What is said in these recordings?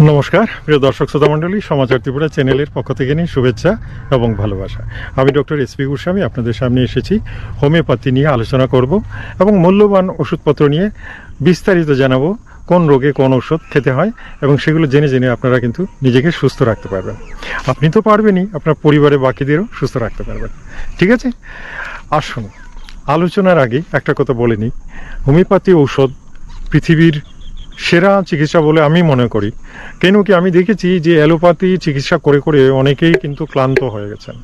নমস্কার, প্রিয় দর্শক শ্রোতা মণ্ডলী, সমাচার ত্রিপুরা চ্যানেলের পক্ষ থেকে নিয়ে শুভেচ্ছা এবং ভালোবাসা। আমি ডক্টর এস পি গোস্বামী, আপনাদের সামনে এসেছি। হোমিওপ্যাথি নিয়ে আলোচনা করব এবং মূল্যবান ওষুধপত্র নিয়ে বিস্তারিত জানাব কোন রোগে কোন ওষুধ খেতে হয় এবং সেগুলো জেনে জেনে আপনারা কিন্তু নিজেকে সুস্থ রাখতে পারবেন। আপনি তো পারবেনই, আপনার পরিবারের বাকিদেরও সুস্থ রাখতে পারবেন। ঠিক আছে? আসুন, আলোচনার আগে একটা কথা বলে নিই। হোমিওপ্যাথি ঔষধ পৃথিবীর সেরা চিকিৎসা বলে আমি মনে করি। কেন কি আমি দেখেছি যে অ্যালোপ্যাথি চিকিৎসা করে করে অনেকেই কিন্তু ক্লান্ত হয়ে গেছেন।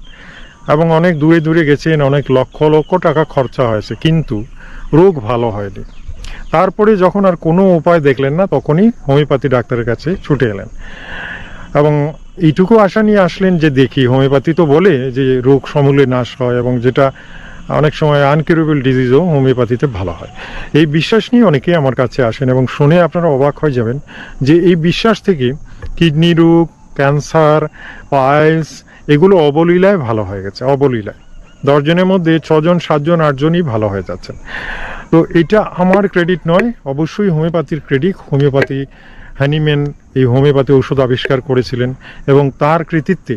এবং অনেক দূরে দূরে গেছেন, অনেক লক্ষ লক্ষ টাকা খরচা হয়েছে, কিন্তু রোগ ভালো হয়নি। তারপরে যখন আর কোনো উপায় দেখলেন না, তখনই হোমিওপ্যাথি ডাক্তারের কাছে ছুটে এলেন। এবং এইটুকু আশা নিয়ে আসলেন যে দেখি, হোমিওপ্যাথি তো বলে যে রোগ সমূলে নাশ হয় এবং যেটা অনেক সময় আনকিউরেবল ডিজিজও হোমিওপ্যাথিতে ভালো হয়। এই বিশ্বাস নিয়ে অনেকেই আমার কাছে আসেন এবং শুনে আপনারা অবাক হয়ে যাবেন যে এই বিশ্বাস থেকে কিডনি রোগ, ক্যান্সার, পাইলস এগুলো অবলীলায় ভালো হয়ে গেছে, অবলীলায়। দশজনের মধ্যে ছজন, সাতজন, আটজনই ভালো হয়ে যাচ্ছেন। তো এটা আমার ক্রেডিট নয়, অবশ্যই হোমিওপ্যাথির ক্রেডিট। হোমিওপ্যাথি হ্যানিম্যান এই হোমিওপ্যাথি ঔষধ আবিষ্কার করেছিলেন এবং তার কৃতিত্বে,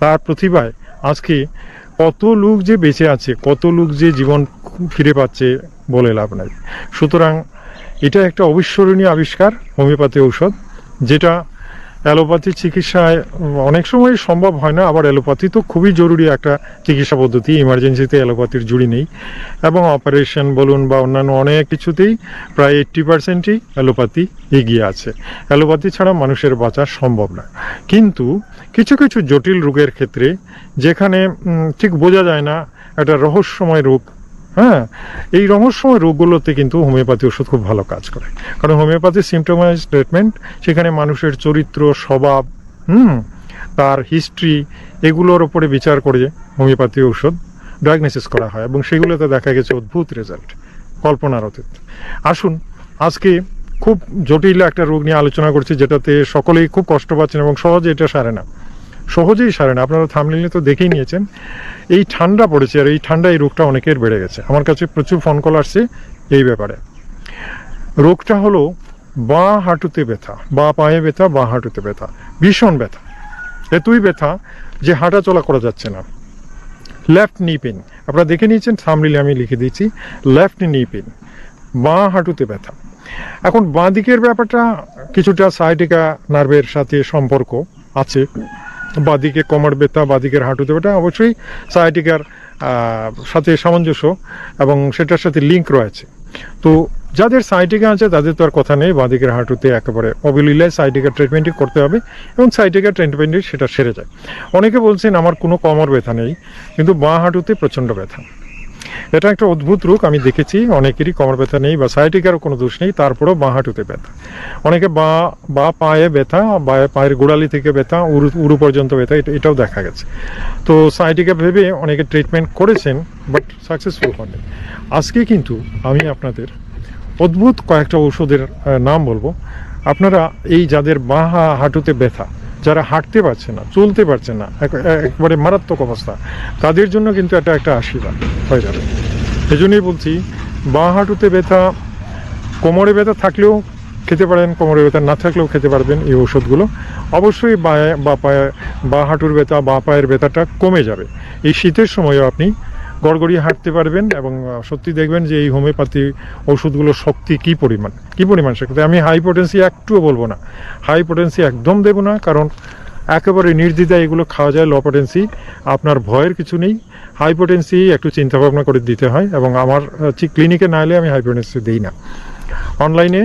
তার প্রতিভায় আজকে কত লোক যে বেঁচে আছে, কত লোক যে জীবন ফিরে পাচ্ছে বলে লাভ নাই। সুতরাং এটা একটা অবিস্মরণীয় আবিষ্কার, হোমিওপ্যাথি ঔষধ, যেটা অ্যালোপ্যাথি চিকিৎসায় অনেক সময় সম্ভব হয় না, আবার অ্যালোপ্যাথি তো খুবই জরুরি একটা চিকিৎসা পদ্ধতি ইমার্জেন্সিতে অ্যালোপ্যাথির জুড়ি নেই। এবং অপারেশন বলুন বা অন্যান্য অনেক কিছুতেই প্রায় এইট্টি পার্সেন্টই অ্যালোপ্যাথি এগিয়ে আছে। অ্যালোপ্যাথি ছাড়া মানুষের বাঁচা সম্ভব না। কিন্তু কিছু কিছু জটিল রোগের ক্ষেত্রে যেখানে ঠিক বোঝা যায় না, একটা রহস্যময় রোগ হ্যাঁ এই রহস্যময় রোগগুলোতে কিন্তু হোমিওপ্যাথি ওষুধ খুব ভালো কাজ করে। কারণ হোমিওপ্যাথি সিমটোমাইজ ট্রিটমেন্ট সেখানে মানুষের চরিত্র, স্বভাব, হুম, তার হিস্ট্রি এগুলোর ওপরে বিচার করে হোমিওপ্যাথি ঔষধ ডায়াগনোসিস করা হয় এবং সেগুলোতে দেখা গেছে অদ্ভুত রেজাল্ট কল্পনার অতীত। আসুন, আজকে খুব জটিল একটা রোগ নিয়ে আলোচনা করছি যেটাতে সকলেই খুব কষ্ট পাচ্ছেন এবং সহজে এটা সারে না। সহজেই সারে না। আপনারা থামলিনে তো দেখেই নিয়েছেন। এই ঠান্ডা পড়েছে আর এই ঠান্ডা এই রোগটা অনেকের বেড়ে গেছে। আমার কাছে প্রচুর ফোন কল আসছে এই ব্যাপারে। রোগটা হলো বাঁ হাঁটুতে ব্যথা। বা পায়ে ব্যথা, বাঁ হাঁটুতে ব্যথা। ভীষণ ব্যথা। এতই ব্যথা যে হাঁটা চলা করা যাচ্ছে না। লেফট নি পেন আপনারা দেখে নিয়েছেন থামলিলে আমি লিখে দিয়েছি লেফট নি পেন বাঁ হাঁটুতে ব্যথা। এখন বাঁ দিকের ব্যাপারটা কিছুটা সাইটিকা নার্ভের সাথে সম্পর্ক আছে। বাদিকে কোমর ব্যথা বাদিকের হাঁটুতে ব্যথা অবশ্যই সায়াটিকার সাথে সামঞ্জস্য এবং সেটার সাথে লিঙ্ক রয়েছে। তো যাদের সাইটিকা আছে, তাদের তো আর কথা নেই, বাঁদিকের হাঁটুতে একেবারে অবলীলায় সাইটিকা ট্রিটমেন্টই করতে হবে এবং সাইটিকা ট্রিটমেন্টই সেটা সেরে যায়। অনেকে বলছেন, আমার কোনো কমর ব্যথা নেই। কিন্তু বাঁ হাঁটুতে প্রচণ্ড ব্যথা। এটা একটা অদ্ভুত রোগ, আমি দেখেছি, অনেকেরই কোমর ব্যথা নেই বা সাইটিকারও কোনো দোষ নেই, তারপরেও বাঁ হাঁটুতে ব্যথা। অনেকে বা বা পায়ে ব্যথা, বা পায়ের গোড়ালি থেকে ব্যথা, উরু উরু পর্যন্ত ব্যথা, এটা, এটাও দেখা গেছে। তো সাইটিকা ভেবে অনেকে ট্রিটমেন্ট করেছেন বাট সাকসেসফুল হননি। আজকে কিন্তু আমি আপনাদের অদ্ভুত কয়েকটা ওষুধের নাম বলব। আপনারা এই যাদের বাঁ হাঁটুতে ব্যথা যারা হাঁটতে পারছে না, চলতে পারছে না, এক- একবারে মারাত্মক অবস্থা, তাদের জন্য কিন্তু এটা একটা আশীর্বাদ হয়ে যাবে। এই জন্যই বলছি, বাঁ হাঁটুতে ব্যথা, কোমরে ব্যথা থাকলেও খেতে পারেন, কোমরে ব্যথা না থাকলেও খেতে পারবেন এই ওষুধগুলো অবশ্যই বা পায়ে, বা হাঁটুর ব্যথা, বা পায়ের ব্যথাটা কমে যাবে। এই শীতের সময়ও আপনি গড়গড়িয়ে হাঁটতে পারবেন এবং সত্যি দেখবেন যে এই হোমিওপ্যাথি ওষুধগুলোর শক্তি কি পরিমাণ কি পরিমাণ সেক্ষেত্রে আমি হাই পোটেন্সি একটুও বলব না। হাই পোটেন্সি একদম দেবো না, কারণ একেবারে নির্দ্বিধায় এগুলো খাওয়া যায় লো পোটেন্সি আপনার ভয়ের কিছু নেই। হাই পোটেন্সি একটু চিন্তা ভাবনা করে দিতে হয় এবং আমার ক্লিনিকে না এলে আমি হাই পোটেন্সি দিই না। অনলাইনে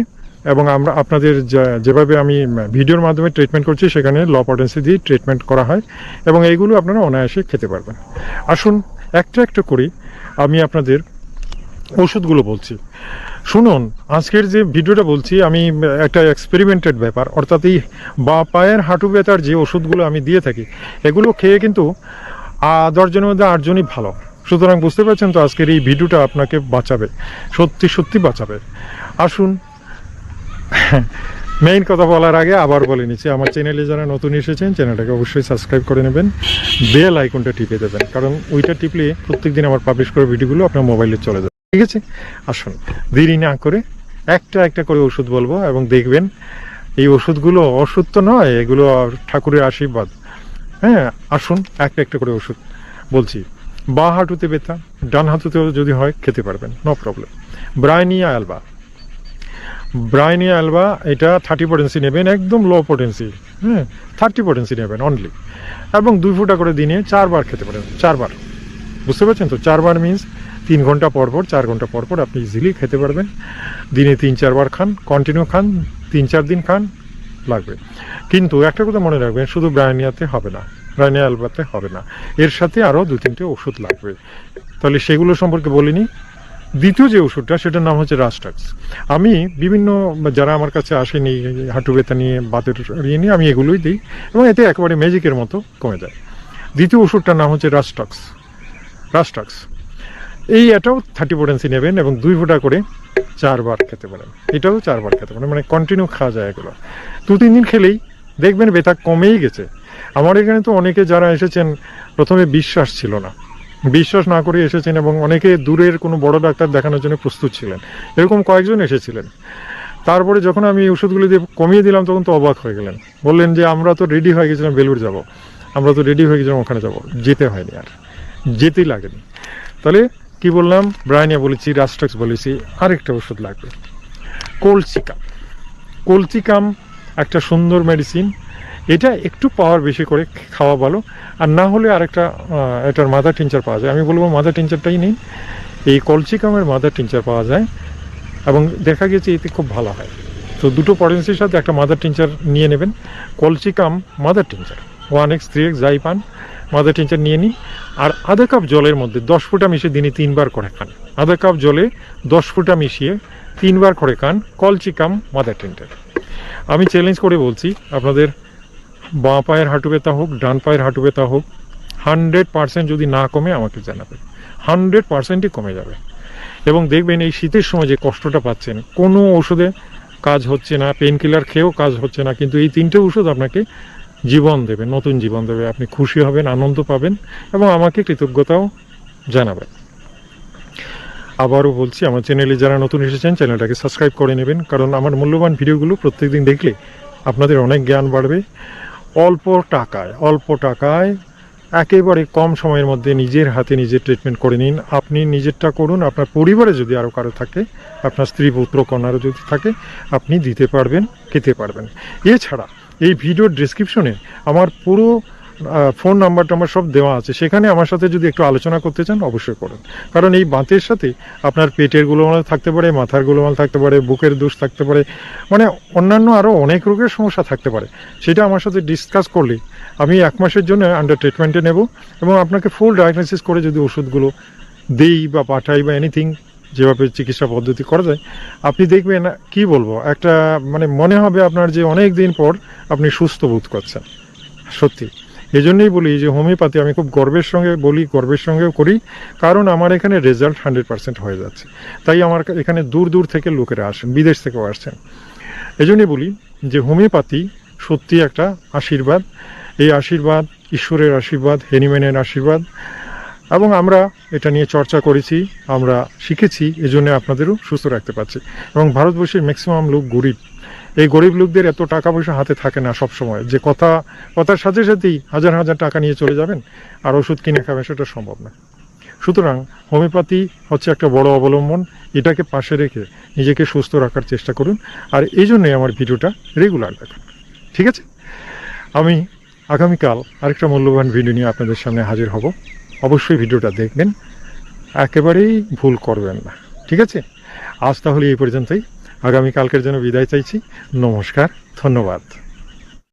এবং আমরা আপনাদের যেভাবে আমি ভিডিওর মাধ্যমে ট্রিটমেন্ট করছি, সেখানে ল পটেন্সি দিয়ে ট্রিটমেন্ট করা হয় এবং এইগুলো আপনারা অনায়াসে খেতে পারবেন। আসুন একটা একটা করে আমি আপনাদের ওষুধগুলো বলছি। শুনুন, আজকের যে ভিডিওটা বলছি, আমি একটা এক্সপেরিমেন্টেড ব্যাপার, অর্থাৎ এই বা পায়ের হাঁটু ব্যথার যে ওষুধগুলো আমি দিয়ে থাকি, এগুলো খেয়ে কিন্তু দশজনের মধ্যে আটজনই ভালো। সুতরাং বুঝতে পারছেন তো আজকের এই ভিডিওটা আপনাকে বাঁচাবে, সত্যি সত্যি বাঁচাবে। আসুন মেইন কথা বলার আগে আবার বলে নিচ্ছি, আমার চ্যানেলে যারা নতুন এসেছেন চ্যানেলটাকে অবশ্যই সাবস্ক্রাইব করে নেবেন। বেল আইকনটা টিপে দেবেন, কারণ ওইটা টিপলে প্রত্যেকদিন আমার পাবলিশ করা ভিডিওগুলো আপনার মোবাইলে চলে যাবে। ঠিক আছে? আসুন, দেরি না করে একটা একটা করে ওষুধ বলব এবং দেখবেন, এই ওষুধগুলো ওষুধ তো নয়, এগুলো ঠাকুরের আশীর্বাদ। হ্যাঁ আসুন, একটা একটা করে ওষুধ বলছি। বা হাঁটুতে ব্যথা, ডান হাঁটুতেও যদি হয়, খেতে পারবেন no problem Bryonia alba. Bryonia alba এটা থার্টি পটেন্সি নেবেন, একদম লো পটেন্সি হ্যাঁ থার্টি পটেন্সি নেবেন অনলি এবং দুই ফুটা করে দিনে চারবার খেতে পারেন, চারবার। বুঝতে পারছেন তো? চারবার মিন্স তিন ঘণ্টা পর পর, চার ঘণ্টা পর পর আপনি ইজিলি খেতে পারবেন। দিনে তিন, চারবার খান কন্টিনিউ খান, তিন, চার দিন খান, লাগবে। কিন্তু একটা কথা মনে রাখবেন, শুধু ব্রায়নিয়াতে হবে না ব্রায়নিয়া অ্যালবাতে হবে না। এর সাথে আরও দু তিনটে ওষুধ লাগবে। তাহলে সেগুলো সম্পর্কে বলিনি। দ্বিতীয় যে ওষুধটা, সেটার নাম হচ্ছে রাস্টাক্স আমি বিভিন্ন যারা আমার কাছে আসেনি হাঁটু ব্যথা নিয়ে, বাতের ইয়ে নিয়ে, আমি এগুলোই দিই এবং এতে একেবারে ম্যাজিকের মতো কমে যায়। দ্বিতীয় ওষুধটার নাম হচ্ছে রাস্টাক্স রাস্টাক্স এই এটাও থার্টি পোটেন্সি নেবেন এবং দুই ফোঁটা করে চারবার খেতে পারেন। এটাও চারবার খেতে পারেন মানে কন্টিনিউ খাওয়া যায় এগুলো। দু, তিন দিন খেলেই দেখবেন ব্যথা কমেই গেছে। আমার এখানে তো অনেকে যারা এসেছেন, প্রথমে বিশ্বাস ছিল না। বিশ্বাস না করে এসেছেন এবং অনেকে দূরের কোনো বড় ডাক্তার দেখানোর জন্য প্রস্তুত ছিলেন। এরকম কয়েকজন এসেছিলেন। তারপরে যখন আমি ওষুধগুলি দিয়ে কমিয়ে দিলাম, তখন তো অবাক হয়ে গেলেন। বললেন যে, আমরা তো রেডি হয়ে গেছিলাম বেলুর যাব। আমরা তো রেডি হয়ে গেছিলাম ওখানে যাব। যেতে হয়নি আর। যেতেই লাগেনি। তাহলে কি বললাম? ব্রায়নিয়া বলেছি, রাস্টক্স বলেছি, আরেকটা ওষুধ লাগবে। কোলসিকাম। কোলসিকাম একটা সুন্দর মেডিসিন এটা একটু পাওয়ার বেশি করে খাওয়া ভালো। আর না হলে আরেকটা এটার মাদার টিনচার পাওয়া যায়। আমি বলব মাদার টিনচারটাই নেই এই কলসিকামের মাদার টিনচার পাওয়া যায়। এবং দেখা গেছে এতে খুব ভালো হয়। তো দুটো পটেন্সির সাথে একটা মাদার টিনচার নিয়ে নেবেন। Colchicum mother tincture one X three X যাই পান মাদার টিনচার নিয়ে নিন। আর আধা কাপ জলের মধ্যে দশ ফুটা মিশিয়ে দিনে তিনবার করে খান। আধা কাপ জলে দশ ফুটা মিশিয়ে তিনবার করে খান কলচিকাম মাদার টিনচার আমি চ্যালেঞ্জ করে বলছি, আপনাদের বাঁ পায়ের হাঁটু ব্যথা হোক, ডান পায়ের হাঁটু ব্যথা হোক, হান্ড্রেড পার্সেন্ট যদি না কমে আমাকে জানাবে। হান্ড্রেড পার্সেন্টই কমে যাবে। এবং দেখবেন এই শীতের সময় যে কষ্টটা পাচ্ছেন, কোনো ওষুধে কাজ হচ্ছে না পেন কিলার খেয়েও কাজ হচ্ছে না, কিন্তু এই তিনটে ওষুধ আপনাকে জীবন দেবে, নতুন জীবন দেবে। আপনি খুশি হবেন, আনন্দ পাবেন এবং আমাকে কৃতজ্ঞতাও জানাবেন আবারও বলছি, আমার চ্যানেলে যারা নতুন এসেছেন চ্যানেলটাকে সাবস্ক্রাইব করে নেবেন, কারণ আমার মূল্যবান ভিডিওগুলো প্রত্যেকদিন দেখলে আপনাদের অনেক জ্ঞান বাড়বে। অল্প টাকায় অল্প টাকায় একেবারে কম সময়ের মধ্যে নিজের হাতে নিজের ট্রিটমেন্ট করে নিন। আপনি নিজেরটা করুন, আপনার পরিবারে যদি আরও কারও থাকে, আপনার স্ত্রী, পুত্র, কন্যারও যদি থাকে, আপনি দিতে পারবেন, খেতে পারবেন। এছাড়া এই ভিডিওর ডিসক্রিপশনে আমার পুরো ফোন নাম্বার টাম্বার সব দেওয়া আছে। সেখানে আমার সাথে যদি একটু আলোচনা করতে চান, অবশ্যই করুন। কারণ এই বাতের সাথে আপনার পেটের গোলমাল থাকতে পারে, মাথার গোলমাল থাকতে পারে, বুকের দোষ থাকতে পারে মানে অন্যান্য আরও অনেক রোগের সমস্যা থাকতে পারে। সেটা আমার সাথে ডিসকাস করলে আমি এক মাসের জন্য আন্ডার ট্রিটমেন্টে নেব এবং আপনাকে ফুল ডায়াগনোসিস করে যদি ওষুধগুলো দেই বা পাঠাই বা এনিথিং যেভাবে চিকিৎসা পদ্ধতি করা যায়, আপনি দেখবেন কি বলব, একটা মানে মনে হবে আপনার যে অনেক দিন পর আপনি সুস্থ বোধ করছেন। সত্যি। এই জন্যই বলি যে হোমিওপ্যাথি আমি খুব গর্বের সঙ্গে বলি, গর্বের সঙ্গেও করি, কারণ আমার এখানে রেজাল্ট হান্ড্রেড পার্সেন্ট হয়ে যাচ্ছে। তাই আমার এখানে দূর দূর থেকে লোকেরা আসেন, বিদেশ থেকেও আসছেন এই জন্যই বলি যে হোমিওপ্যাথি সত্যি একটা আশীর্বাদ। এই আশীর্বাদ, ঈশ্বরের আশীর্বাদ, হেনিম্যানের আশীর্বাদ। এবং আমরা এটা নিয়ে চর্চা করেছি, আমরা শিখেছি, এজন্য আপনাদেরও সুস্থ রাখতে পারছি। এবং ভারতবর্ষের ম্যাক্সিমাম লোক গরিব। এই গরিব লোকদের এত টাকা পয়সা হাতে থাকে না সব সময় যে কথা, কথার সাথে সাথেই হাজার হাজার টাকা নিয়ে চলে যাবেন আর ওষুধ কিনে খাবেন, সেটা সম্ভব না। সুতরাং হোমিওপ্যাথি হচ্ছে একটা বড় অবলম্বন, এটাকে পাশে রেখে নিজেকে সুস্থ রাখার চেষ্টা করুন। আর এই জন্যই আমার ভিডিওটা রেগুলার দেখুন। ঠিক আছে? আমি আগামীকাল আরেকটা মূল্যবান ভিডিও নিয়ে আপনাদের সামনে হাজির হব। অবশ্যই ভিডিওটা দেখবেন। একেবারেই ভুল করবেন না। ঠিক আছে? আজ তাহলে এই পর্যন্তই। আগামীকালকের জন্য বিদায় চাইছি। নমস্কার ধন্যবাদ।